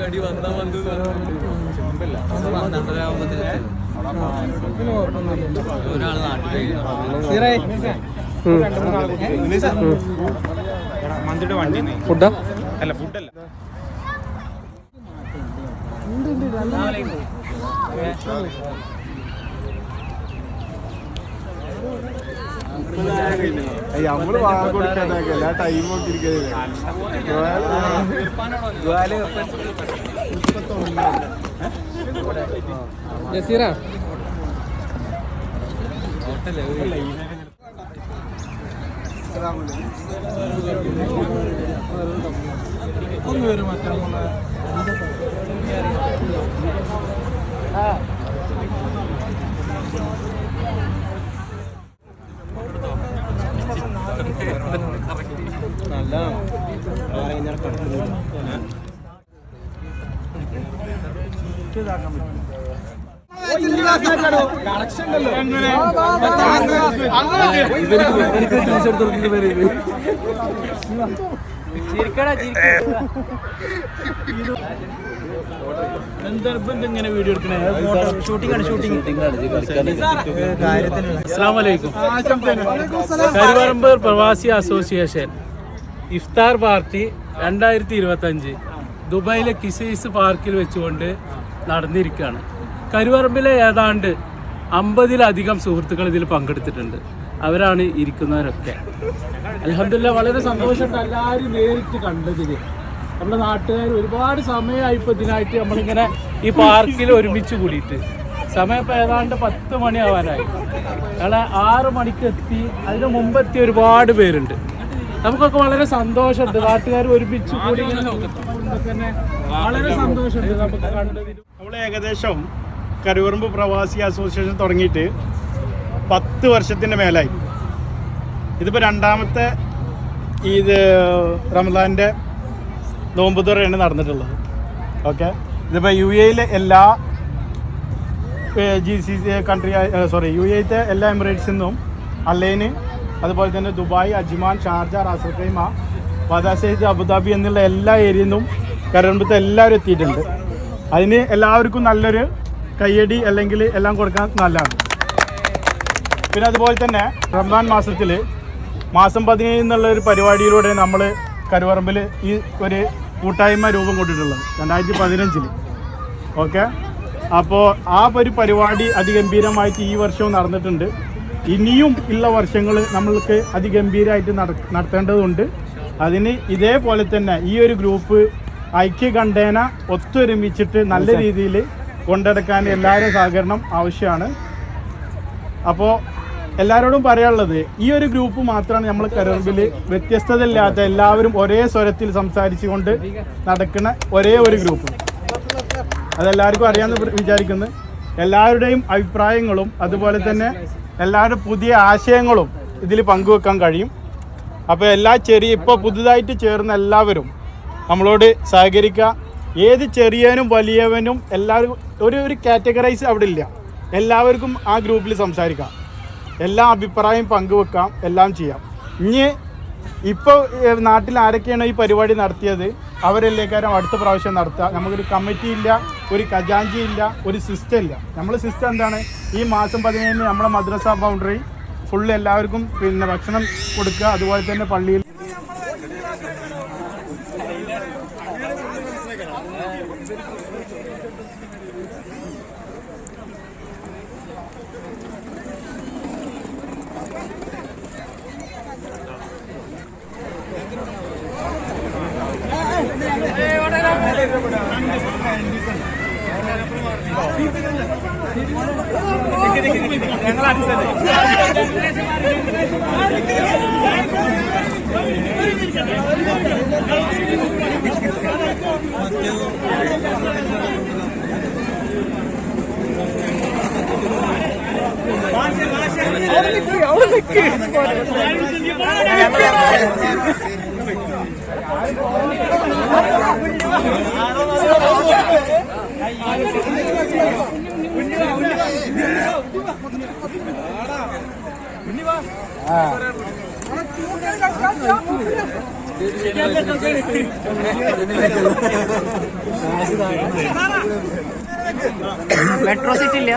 കടി വന്നാ വന്ന് ഒരാൾ മന്തിയുടെ വണ്ടി ഫുഡാ? അല്ല ഫുഡല്ല. നമ്മൾ വാങ്ങ കൊടുക്കാതാക്കല്ല ടൈം നോക്കിയിരിക്കുന്നത് ജസീറ. ഇങ്ങനെ വീഡിയോ എടുക്കണേ ഷൂട്ടിംഗ് ആണ് ഷൂട്ടിംഗ് അസ്സാമലൈക്കും കരുവറമ്പ് പ്രവാസി അസോസിയേഷൻ. ഇഫ്താർ പാർട്ടി രണ്ടായിരത്തി ഇരുപത്തി അഞ്ച് ദുബായിലെ കിസൈസ് പാർക്കിൽ വെച്ചുകൊണ്ട് നടന്നിരിക്കുകയാണ്. കരുവറമ്പിലെ ഏതാണ്ട് അമ്പതിലധികം സുഹൃത്തുക്കൾ ഇതിൽ പങ്കെടുത്തിട്ടുണ്ട്. അവരാണ് ഇരിക്കുന്നവരൊക്കെ. അലഹമില്ല വളരെ സന്തോഷമുണ്ട് എല്ലാവരും നേരിട്ട് കണ്ടതിന് നമ്മുടെ നാട്ടുകാർ ഒരുപാട് സമയമായി ഇതിനായിട്ട് നമ്മളിങ്ങനെ ഈ പാർക്കിൽ ഒരുമിച്ച് കൂടിയിട്ട്. സമയം ഇപ്പോൾ ഏതാണ്ട് പത്ത് മണിയാവാനായി. ഞങ്ങൾ ആറ് മണിക്ക് എത്തി അതിന് മുമ്പെത്തി ഒരുപാട് പേരുണ്ട്. നമുക്കൊക്കെ വളരെ സന്തോഷമുണ്ട്. നാട്ടുകാർ ഒരുമിച്ച് കൂടി തന്നെ. വളരെ സന്തോഷമുണ്ട് നമുക്ക് കണ്ടതിൽ. നമ്മൾ ഏകദേശം കരുവറമ്പ് പ്രവാസി അസോസിയേഷൻ തുടങ്ങിയിട്ട് പത്ത് വർഷത്തിന്റെ മേലായി. ഇതിപ്പോൾ രണ്ടാമത്തെ ഇത് റമദാന്റെ നോമ്പ് തുറയാണ് നടന്നിട്ടുള്ളത്. ഓക്കെ? ഇതിപ്പോൾ യു എയിലെ എല്ലാ G C C country sorry U എയിലത്തെ എല്ലാ എമിറേറ്റ്സിൽ നിന്നും അല്ലൈന് അതുപോലെ തന്നെ Dubai Ajman Sharjah Ras Al Khaimah വാദാസൈസ് Abu Dhabi എന്നുള്ള എല്ലാ ഏരിയയിൽ നിന്നും കരുവമ്പത്തെ എല്ലാവരും എത്തിയിട്ടുണ്ട്. അതിന് എല്ലാവർക്കും നല്ലൊരു കയ്യടി അല്ലെങ്കിൽ എല്ലാം കൊടുക്കാൻ നല്ലതാണ്. പിന്നെ അതുപോലെ തന്നെ റംസാൻ മാസത്തിൽ മാസം പതിനേഴ് എന്നുള്ള ഒരു പരിപാടിയിലൂടെ നമ്മൾ കരുവറമ്പിൽ ഈ ഒരു കൂട്ടായ്മ രൂപം കൊണ്ടിട്ടുള്ളത് രണ്ടായിരത്തി പതിനഞ്ചിൽ ഓക്കെ? അപ്പോൾ ആ ഒരു പരിപാടി അതിഗംഭീരമായിട്ട് ഈ വർഷവും നടന്നിട്ടുണ്ട്. ഇനിയും ഉള്ള വർഷങ്ങൾ നമ്മൾക്ക് അതിഗംഭീരമായിട്ട് നട- നടത്തേണ്ടതുണ്ട്. അതിന് ഇതേപോലെ തന്നെ ഈ ഒരു ഗ്രൂപ്പ് ഐക്യകണ്ഠേന ഒത്തൊരുമിച്ചിട്ട് നല്ല രീതിയിൽ കൊണ്ടെടുക്കാൻ എല്ലാവരും സഹകരണം ആവശ്യമാണ്. അപ്പോൾ എല്ലാവരോടും പറയാനുള്ളത് ഈ ഒരു ഗ്രൂപ്പ് മാത്രമാണ് നമ്മൾ കരുമ്പിൽ വ്യത്യസ്തതയില്ലാത്ത എല്ലാവരും ഒരേ സ്വരത്തിൽ സംസാരിച്ചുകൊണ്ട് നടക്കുന്ന ഒരേ ഒരു ഗ്രൂപ്പ് അതെല്ലാവർക്കും അറിയാമെന്ന് വിചാരിക്കുന്നു. എല്ലാവരുടെയും അഭിപ്രായങ്ങളും അതുപോലെ തന്നെ എല്ലാവരുടെ പുതിയ ആശയങ്ങളും ഇതിൽ പങ്കുവെക്കാൻ കഴിയും. അപ്പോൾ എല്ലാ ചെറിയ ഇപ്പോൾ പുതുതായിട്ട് ചേർന്ന എല്ലാവരും നമ്മളോട് സഹകരിക്കുക. ഏത് ചെറിയവനും വലിയവനും എല്ലാവരും ഒരു ഒരു കാറ്റഗറൈസ് അവിടെ ഇല്ല. എല്ലാവർക്കും ആ ഗ്രൂപ്പിൽ സംസാരിക്കാം. എല്ലാ അഭിപ്രായം പങ്കുവെക്കാം എല്ലാം ചെയ്യാം. ഇനി ഇപ്പോൾ നാട്ടിൽ ആരൊക്കെയാണ് ഈ പരിപാടി നടത്തിയത്? അവരല്ലേക്കാരും അടുത്ത പ്രാവശ്യം നടത്തുക. നമുക്കൊരു കമ്മിറ്റി ഇല്ല ഒരു ഖജാഞ്ചി ഇല്ല ഒരു സിസ്റ്റം ഇല്ല. നമ്മൾ സിസ്റ്റം എന്താണ്? ഈ മാസം പതിനേഴിന് നമ്മുടെ മദ്രസ ബൗണ്ടറി ഫുള്ള് എല്ലാവർക്കും പിന്നെ ഭക്ഷണം കൊടുക്കുക. അതുപോലെ തന്നെ പള്ളിയിൽ ഞങ്ങൾ അടുത്തത് അവിടെ നിൽക്ക് അവിടെ നിൽക്ക് മെട്രോ സിറ്റി ഇല്ല